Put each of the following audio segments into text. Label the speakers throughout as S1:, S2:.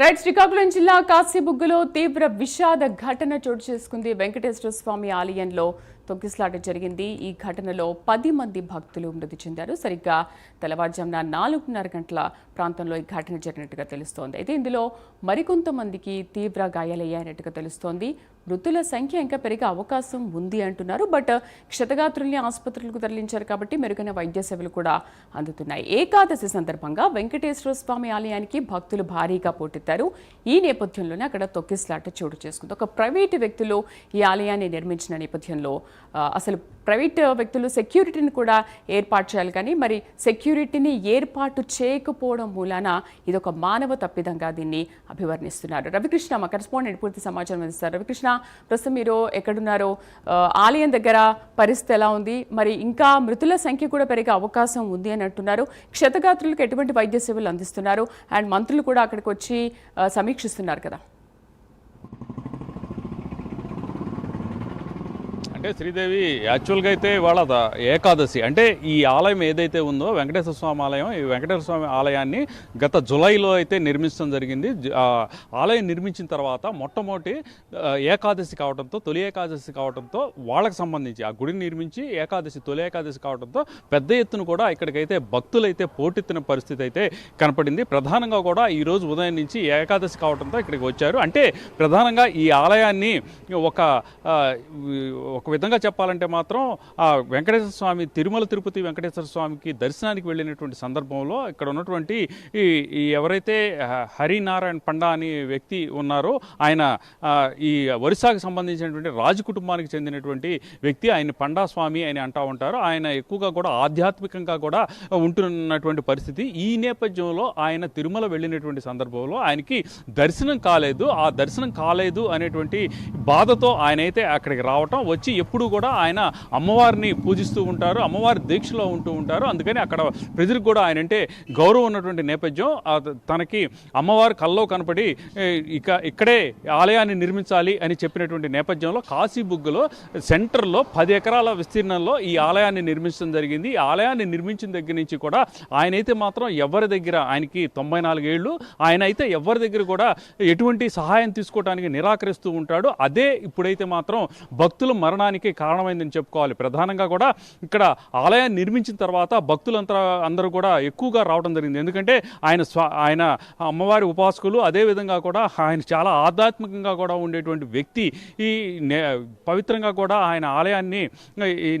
S1: Right Srikakulam జిల్లా కాశీబుగ్గులో తీవ్ర విషాద ఘటన చోటు చేసుకుంది వెంకటేశ్వర స్వామి ఆలయంలో. తొక్కిసలాట జరిగింది. ఈ ఘటనలో పది మంది భక్తులు మృతి చెందారు. సరిగ్గా తెల్లవారుజామున నాలుగున్నర గంటల ప్రాంతంలో ఈ ఘటన జరిగినట్టుగా తెలుస్తోంది. అయితే ఇందులో మరికొంతమందికి తీవ్ర గాయాలయ్యాయినట్టుగా తెలుస్తోంది. మృతుల సంఖ్య ఇంకా పెరిగే అవకాశం ఉంది అంటున్నారు. బట్ క్షతగాత్రుల్ని ఆసుపత్రులకు తరలించారు కాబట్టి మెరుగైన వైద్య సేవలు కూడా అందుతున్నాయి. ఏకాదశి సందర్భంగా వెంకటేశ్వర స్వామి ఆలయానికి భక్తులు భారీగా పోటెత్తారు. ఈ నేపథ్యంలోనే అక్కడ తొక్కిసలాట చోటు చేసుకుంది. ఒక ప్రైవేటు వ్యక్తులు ఈ ఆలయాన్ని నిర్మించిన నేపథ్యంలో అసలు ప్రైవేట్ వ్యక్తులు సెక్యూరిటీని కూడా ఏర్పాటు చేయాలి కానీ మరి సెక్యూరిటీని ఏర్పాటు చేయకపోవడం మూలాన ఇది ఒక మానవ తప్పిదంగా దీన్ని అభివర్ణిస్తున్నారు. రవికృష్ణ మా కరెస్పాండెంట్ పూర్తి సమాచారం అందిస్తారు. రవికృష్ణ ప్రస్తుతం మీరు ఎక్కడున్నారో ఆలయం దగ్గర పరిస్థితి ఎలా ఉంది? మరి ఇంకా మృతుల సంఖ్య కూడా పెరిగే అవకాశం ఉంది అని అంటున్నారు. క్షతగాత్రులకు ఎటువంటి వైద్య సేవలు అందిస్తున్నారు? అండ్ మంత్రులు కూడా అక్కడికి వచ్చి సమీక్షిస్తున్నారు కదా.
S2: అంటే శ్రీదేవి యాక్చువల్గా అయితే ఇవాళ ఏకాదశి అంటే ఈ ఆలయం ఏదైతే ఉందో వెంకటేశ్వర స్వామి ఆలయం ఈ వెంకటేశ్వర స్వామి ఆలయాన్ని గత జులైలో అయితే నిర్మించడం జరిగింది. ఆలయం నిర్మించిన తర్వాత మొట్టమొదటి ఏకాదశి కావడంతో తొలి ఏకాదశి కావడంతో వాళ్ళకి సంబంధించి ఆ గుడిని నిర్మించి ఏకాదశి తొలి ఏకాదశి కావడంతో పెద్ద ఎత్తున కూడా ఇక్కడికైతే భక్తులైతే పోటెత్తిన పరిస్థితి అయితే కనపడింది. ప్రధానంగా కూడా ఈ రోజు ఉదయం నుంచి ఏకాదశి కావడంతో ఇక్కడికి వచ్చారు. అంటే ప్రధానంగా ఈ ఆలయాన్ని ఒక ఒక విధంగా చెప్పాలంటే మాత్రం ఆ వెంకటేశ్వర స్వామి తిరుమల తిరుపతి వెంకటేశ్వర స్వామికి దర్శనానికి వెళ్ళినటువంటి సందర్భంలో ఇక్కడ ఉన్నటువంటి ఈ ఎవరైతే హరినారాయణ పండా అనే వ్యక్తి ఉన్నారో ఆయన ఈ ఒరిస్సాకు సంబంధించినటువంటి రాజు కుటుంబానికి చెందినటువంటి వ్యక్తి ఆయన పండా స్వామి అని అంటూ ఉంటారు. ఆయన ఎక్కువగా కూడా ఆధ్యాత్మికంగా కూడా ఉంటున్నటువంటి పరిస్థితి. ఈ నేపథ్యంలో ఆయన తిరుమల వెళ్ళినటువంటి సందర్భంలో ఆయనకి దర్శనం కాలేదు. ఆ దర్శనం కాలేదు అనేటువంటి బాధతో ఆయన అయితే అక్కడికి రావటం వచ్చి ఎప్పుడు కూడా ఆయన అమ్మవారిని పూజిస్తూ ఉంటారు అమ్మవారి దీక్షలో ఉంటూ ఉంటారు. అందుకని అక్కడ ప్రజలకు కూడా ఆయన అంటే గౌరవం ఉన్నటువంటి నేపథ్యం. తనకి అమ్మవారు కల్లో కనపడి ఇక ఇక్కడే ఆలయాన్ని నిర్మించాలి అని చెప్పినటువంటి నేపథ్యంలో కాశీబుగ్గలో సెంటర్లో పది ఎకరాల విస్తీర్ణంలో ఈ ఆలయాన్ని నిర్మించడం జరిగింది. ఈ ఆలయాన్ని నిర్మించిన దగ్గర నుంచి కూడా ఆయన అయితే మాత్రం ఎవరి దగ్గర ఆయనకి తొంభై నాలుగేళ్ళు ఆయన అయితే ఎవరి దగ్గర కూడా ఎటువంటి సహాయం తీసుకోవడానికి నిరాకరిస్తూ ఉంటాడు. అదే ఇప్పుడైతే మాత్రం భక్తుల మరణానికి కారణమైందని చెప్పుకోవాలి. ప్రధానంగా కూడా ఇక్కడ ఆలయాన్ని నిర్మించిన తర్వాత భక్తులంతా అందరూ కూడా ఎక్కువగా రావడం జరిగింది. ఎందుకంటే ఆయన స్వా ఆయన అమ్మవారి ఉపాసకులు అదేవిధంగా కూడా ఆయన చాలా ఆధ్యాత్మికంగా కూడా ఉండేటువంటి వ్యక్తి ఈ నే- పవిత్రంగా కూడా ఆయన ఆలయాన్ని ఈ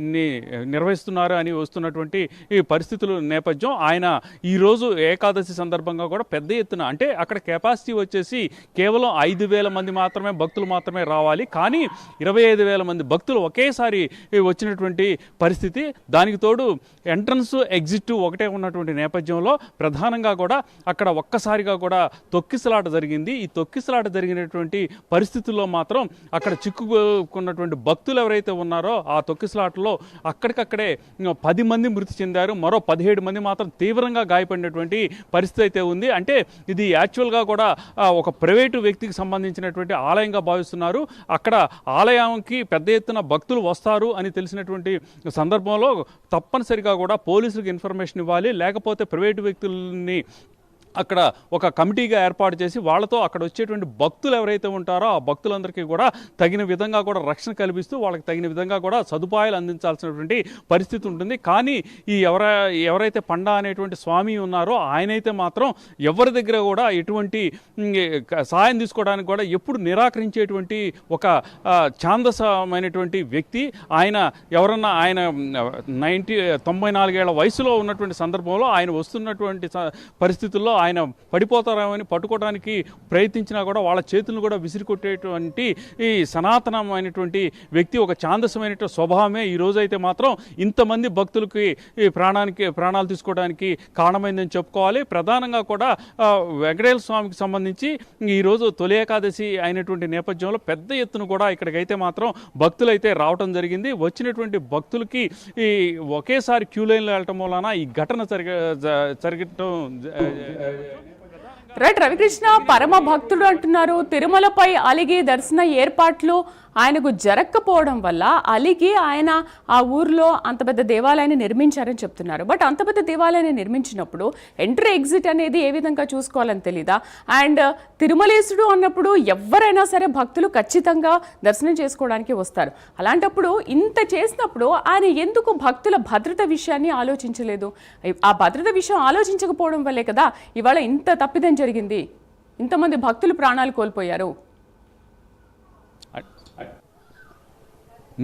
S2: నిర్వహిస్తున్నారు అని వస్తున్నటువంటి ఈ పరిస్థితుల నేపథ్యం ఆయన ఈరోజు ఏకాదశి సందర్భంగా కూడా పెద్ద ఎత్తున అంటే అక్కడ కెపాసిటీ వచ్చేసి కేవలం ఐదు వేల మంది మాత్రమే భక్తులు మాత్రమే రావాలి. కానీ ఇరవై ఐదు వేల మంది భక్తులు ఒకేసారి వచ్చినటువంటి పరిస్థితి. దానికి తోడు ఎంట్రన్స్ ఎగ్జిట్ ఒకటే ఉన్నటువంటి నేపథ్యంలో ప్రధానంగా కూడా అక్కడ ఒక్కసారిగా కూడా తొక్కిసలాట జరిగింది. ఈ తొక్కిసలాట జరిగినటువంటి పరిస్థితుల్లో మాత్రం అక్కడ చిక్కుకున్నటువంటి భక్తులు ఎవరైతే ఉన్నారో ఆ తొక్కిసలాటలో అక్కడికక్కడే పది మంది మృతి చెందారు. మరో పదిహేడు మంది మాత్రం తీవ్రంగా గాయపడినటువంటి పరిస్థితి అయితే ఉంది. అంటే ఇది యాక్చువల్గా కూడా ఒక ప్రైవేటు వ్యక్తికి సంబంధించినటువంటి ఆలయంగా భావిస్తున్నారు. అక్కడ ఆలయానికి పెద్ద ఎత్తున భక్తులు వస్తారు అని తెలిసినటువంటి సందర్భంలో తప్పనిసరిగా కూడా పోలీసులకు ఇన్ఫర్మేషన్ ఇవ్వాలి. లేకపోతే ప్రైవేటు వ్యక్తుల్ని అక్కడ ఒక కమిటీగా ఏర్పాటు చేసి వాళ్ళతో అక్కడ వచ్చేటువంటి భక్తులు ఎవరైతే ఉంటారో ఆ భక్తులందరికీ కూడా తగిన విధంగా కూడా రక్షణ కల్పిస్తూ వాళ్ళకి తగిన విధంగా కూడా సదుపాయాలు అందించాల్సినటువంటి పరిస్థితి ఉంటుంది. కానీ ఈ ఎవర ఎవరైతే పండా అనేటువంటి స్వామి ఉన్నారో ఆయనైతే మాత్రం ఎవరి దగ్గర కూడా ఎటువంటి సహాయం తీసుకోవడానికి కూడా ఎప్పుడు నిరాకరించేటువంటి ఒక ఛాందసమైనటువంటి వ్యక్తి ఆయన ఎవరన్నా ఆయన నైంటీ తొంభై నాలుగేళ్ళ వయసులో ఉన్నటువంటి సందర్భంలో ఆయన వస్తున్నటువంటి పరిస్థితుల్లో ఆయన పడిపోతారేమని పట్టుకోవడానికి ప్రయత్నించినా కూడా వాళ్ళ చేతులను కూడా విసిరికొట్టేటువంటి ఈ సనాతనమైనటువంటి వ్యక్తి ఒక ఛాందసమైనటువంటి స్వభావమే ఈ రోజైతే మాత్రం ఇంతమంది భక్తులకి ఈ ప్రాణానికి ప్రాణాలు తీసుకోవడానికి కారణమైందని చెప్పుకోవాలి. ప్రధానంగా కూడా వెంకటేశ్వర స్వామికి సంబంధించి ఈరోజు తొలి ఏకాదశి అయినటువంటి నేపథ్యంలో పెద్ద ఎత్తున కూడా ఇక్కడికైతే మాత్రం భక్తులైతే రావటం జరిగింది. వచ్చినటువంటి భక్తులకి ఈ ఒకేసారి క్యూ లైన్లో వెళ్ళటం వలన ఈ ఘటన జరిగ జరగటం
S1: రైట్ రవికృష్ణ పరమ భక్తుడు అంటున్నారు. తిరుమలపై అలిగే దర్శన ఏర్పాట్లు ఆయనకు జరగకపోవడం వల్ల అలిగి ఆయన ఆ ఊర్లో అంత పెద్ద దేవాలయాన్ని నిర్మించారని చెప్తున్నారు. బట్ అంత పెద్ద దేవాలయాన్ని నిర్మించినప్పుడు ఎంట్రీ ఎగ్జిట్ అనేది ఏ విధంగా చూసుకోవాలని తెలీదా? అండ్ తిరుమలేశుడు అన్నప్పుడు ఎవరైనా సరే భక్తులు ఖచ్చితంగా దర్శనం చేసుకోవడానికి వస్తారు. అలాంటప్పుడు ఇంత చేసినప్పుడు ఆయన ఎందుకు భక్తుల భద్రత విషయాన్ని ఆలోచించలేదు? ఆ భద్రత విషయం ఆలోచించకపోవడం వల్లే కదా ఇవాళ ఇంత తప్పిదం జరిగింది. ఇంతమంది భక్తులు ప్రాణాలు కోల్పోయారు.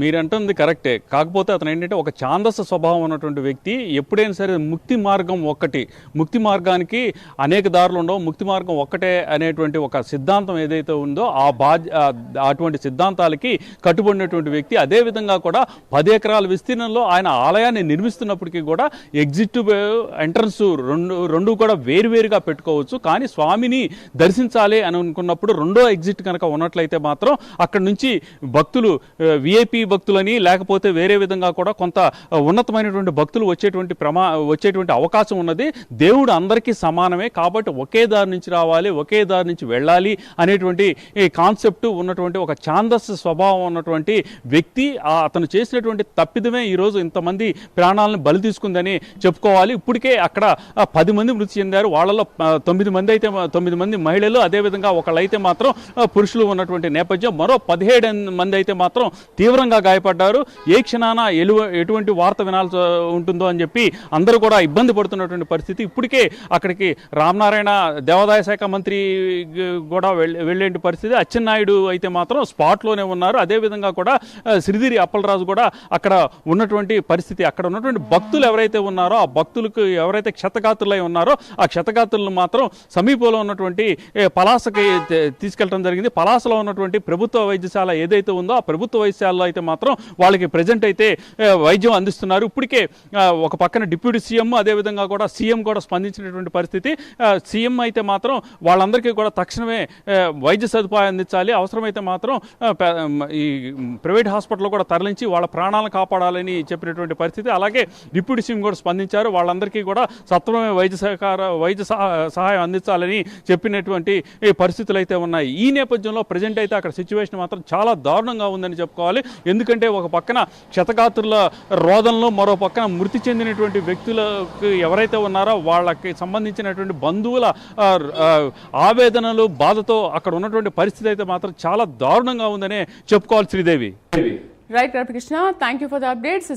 S2: మీరంటుంది కరెక్టే. కాకపోతే అతను ఏంటంటే ఒక ఛాందస స్వభావం ఉన్నటువంటి వ్యక్తి. ఎప్పుడైనా సరే ముక్తి మార్గం ఒక్కటి. ముక్తి మార్గానికి అనేక దారులు ఉండవు. ముక్తి మార్గం ఒక్కటే అనేటువంటి ఒక సిద్ధాంతం ఏదైతే ఉందో ఆ బాధ్య అటువంటి సిద్ధాంతాలకి కట్టుబడినటువంటి వ్యక్తి. అదే విధంగా కూడా పది ఎకరాల విస్తీర్ణంలో ఆయన ఆలయాన్ని నిర్మిస్తున్నప్పటికీ కూడా ఎగ్జిట్ ఎంట్రన్స్ రెండు రెండు కూడా వేరువేరుగా పెట్టుకోవచ్చు. కానీ స్వామిని దర్శించాలి అని అనుకున్నప్పుడు రెండో ఎగ్జిట్ కనుక ఉన్నట్లయితే మాత్రం అక్కడ నుంచి భక్తులు విఐపి భక్తులని లేకపోతే వేరే విధంగా కూడా కొంత ఉన్నతమైనటువంటి భక్తులు వచ్చేటువంటి ప్రమా వచ్చేటువంటి అవకాశం ఉన్నది. దేవుడు అందరికీ సమానమే. కాబట్టి ఒకే దారి నుంచి రావాలి ఒకే దారి నుంచి వెళ్ళాలి అనేటువంటి ఈ కాన్సెప్ట్ ఉన్నటువంటి ఒక ఛాందస్ స్వభావం ఉన్నటువంటి వ్యక్తి అతను చేసినటువంటి తప్పిదమే ఈరోజు ఇంతమంది ప్రాణాలను బలి తీసుకుందని చెప్పుకోవాలి. ఇప్పటికే అక్కడ పది మంది మృతి చెందారు. వాళ్ళలో తొమ్మిది మంది అయితే తొమ్మిది మంది మహిళలు. అదేవిధంగా ఒకళ్ళైతే మాత్రం పురుషులు ఉన్నటువంటి నేపథ్యం. మరో పదిహేడు మంది అయితే మాత్రం తీవ్రంగా గాయపడ్డారు. ఏ క్షణాన ఎలు ఎటువంటి వార్త వినాల్సి ఉంటుందో అని చెప్పి అందరూ కూడా ఇబ్బంది పడుతున్నటువంటి పరిస్థితి. ఇప్పటికే అక్కడికి రామనారాయణ దేవాదాయ శాఖ మంత్రి కూడా వెళ్ళే వెళ్ళేటి పరిస్థితి. అచ్చెన్నాయుడు అయితే మాత్రం స్పాట్లోనే ఉన్నారు. అదేవిధంగా కూడా శ్రీధిరి అప్పలరాజు కూడా అక్కడ ఉన్నటువంటి పరిస్థితి. అక్కడ ఉన్నటువంటి భక్తులు ఎవరైతే ఉన్నారో ఆ భక్తులకు ఎవరైతే క్షతగాతులై ఉన్నారో ఆ క్షతగాతులను మాత్రం సమీపంలో ఉన్నటువంటి పలాసకి తే- తీసుకెళ్ళడం జరిగింది. పలాసలో ఉన్నటువంటి ప్రభుత్వ వైద్యశాల ఏదైతే ఉందో ఆ ప్రభుత్వ వైద్యశాలలో అయితే మాత్రం వాళ్ళకి ప్రజెంట్ అయితే వైద్యం అందిస్తున్నారు. ఇప్పటికే ఒక పక్కన డిప్యూటీ సీఎం అదేవిధంగా కూడా సీఎం కూడా స్పందించినటువంటి పరిస్థితి. సీఎం అయితే మాత్రం వాళ్ళందరికీ కూడా తక్షణమే వైద్య సదుపాయం అందించాలి. అవసరమైతే మాత్రం ఈ ప్రైవేట్ హాస్పిటల్ కూడా తరలించి వాళ్ళ ప్రాణాలను కాపాడాలని చెప్పినటువంటి పరిస్థితి. అలాగే డిప్యూటీ సీఎం కూడా స్పందించారు. వాళ్ళందరికీ కూడా సత్వరమే వైద్య సహకార వైద్య సహాయం అందించాలని చెప్పినటువంటి పరిస్థితులు అయితే ఉన్నాయి. ఈ నేపథ్యంలో ప్రజెంట్ అయితే అక్కడ సిచ్యువేషన్ మాత్రం చాలా దారుణంగా ఉందని చెప్పుకోవాలి. ఎందుకంటే ఒక పక్కన క్షతగాత్రుల రోదంలో మరో పక్కన మృతి చెందినటువంటి వ్యక్తులకు ఎవరైతే ఉన్నారో వాళ్ళకి సంబంధించినటువంటి బంధువుల ఆవేదనలు బాధతో అక్కడ ఉన్నటువంటి పరిస్థితి అయితే మాత్రం చాలా దారుణంగా ఉందనే చెప్పుకోవాలి Sridevi.
S1: Right Ravikrishna thank you for the updates